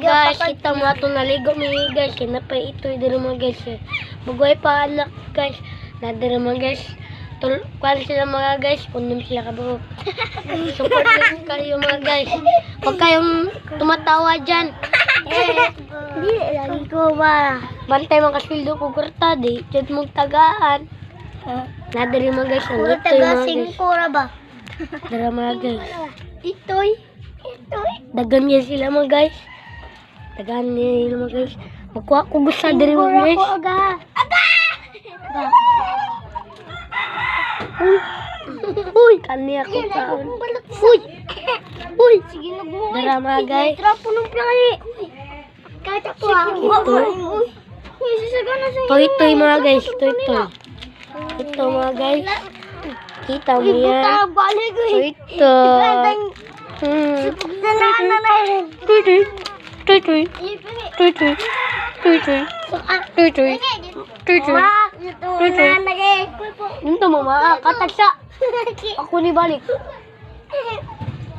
guys, kita mo ato naligo mi guys, kinapay ito diri mga guys. eh. Bugay pa anak guys. Na diri mga guys. Tul kwan sila mga guys, kunim sila kabuok. Support lang kayo mga guys. Huwag kayong tumatawa dyan. Di lagi ko ba. Bantay mga kasildo ko kurta di. Diyan mong tagaan. Na diri mga guys, ang ito yung taga mga guys. singkura ba? Dara mga guys. Itoy. Itoy. Dagan niya sila mga guys. Dagan niya sila mga guys. Magkuha ko gusto diri mga guys. ko aga. Aga! Uy, kani ako kaon. Uy! Uy! Sige na buhay. Dara mga guys. Trapo ng plani. Kahit ako ah. Ito. Uy! Uy, ito yung mga guys. Ito ito. Ito mga guys. Kita mo yan. Eh. ito. Hmm. Sanaan na na eh. Tuy tuy. Tuy tuy. Tuy tuy. Tuy tuy. Tuy tuy. Tuy tuy. Wah, ito na lagi. Ito mo mga katagsa. Ako ni balik.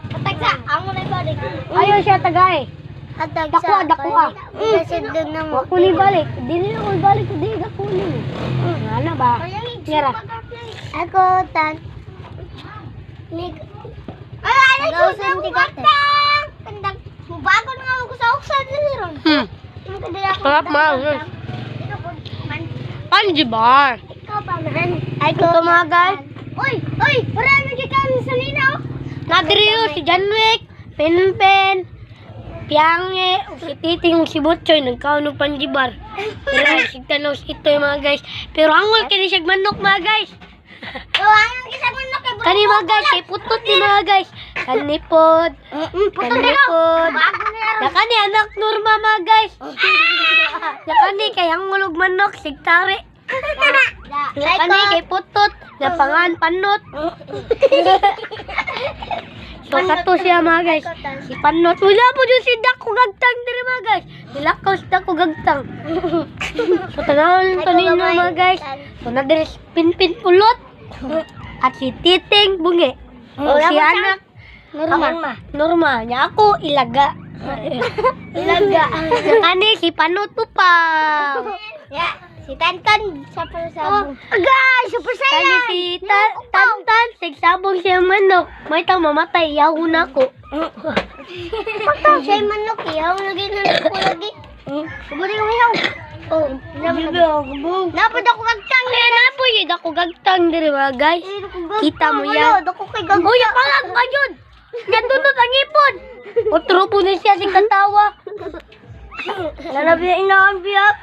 Katagsa, amo na balik. Ayaw siya tagay. Katagsa. Na mo. Ako ni balik. Dili ako balik. Di ako ni. Ano ba? Yara. Ako, tan. Nig. Ay, ano ko sa tigatan? Kandag. Hmm. Sarap man. Kanji bar. Ikaw pa man. Ay, guys. Uy, uy, marami kay kami sa linaw. Nadriyo si Janwick, Penpen, Piange, si Titing, si Butchoy, nagkaon ng panjibar. Pero si Tanaw, si ito yung mga guys. Pero angol kini siya manok mga guys. O, anong isa mo na kay Kani mga guys, kay putot ni mga guys. Kanipod, kanipod. Na kani anak Norma mga guys. Na kani kay angol og manok, sigtari. Na kani kay putot, na pangan panot. So kato siya mga guys. Si Panot. Wala po dyan si Dako Gagtang diri mga guys. Nilakaw si Dako Gagtang. so tanawin pa ninyo mga guys. So na diri Pinpin Pulot. At si Titing Bungi. O si anak. Norma. Norma. Nya ako ilaga. Ilaga. Kani si Panot pa. Ya, si Tantan sa pasabong. Agay, super Kani saiyan. si Ta- Tantan. Sigsabong siya manok. May tao mamatay. Yaw na ko. Pagka siya manok, lagi na ko lagi. Kabuli ko ihaw. Oh, napad ako kagtang. Kaya na po yun ako gagtang diri mga guys. Kita mo yan. Gagtang. Uy, palag pa yun! Nandunod ang ipon! Otro po na siya sing katawa. Lalabi na inahan biyak.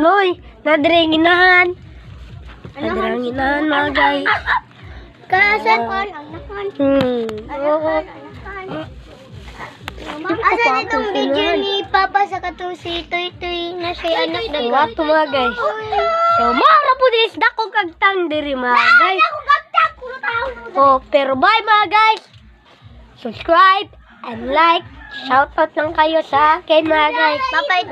Noy, nadring inahan. Nadring inahan mga guys. Kasan. Hmm. Oo. Asan itong video ni Papa sa katusi Toy Toy na siya anak na Wato mga guys. So, mara po din isda ko kagtang diri mga guys. Oh, pero bye mga guys. Subscribe and like. Shoutout lang kayo sa akin mga guys. Bye-bye.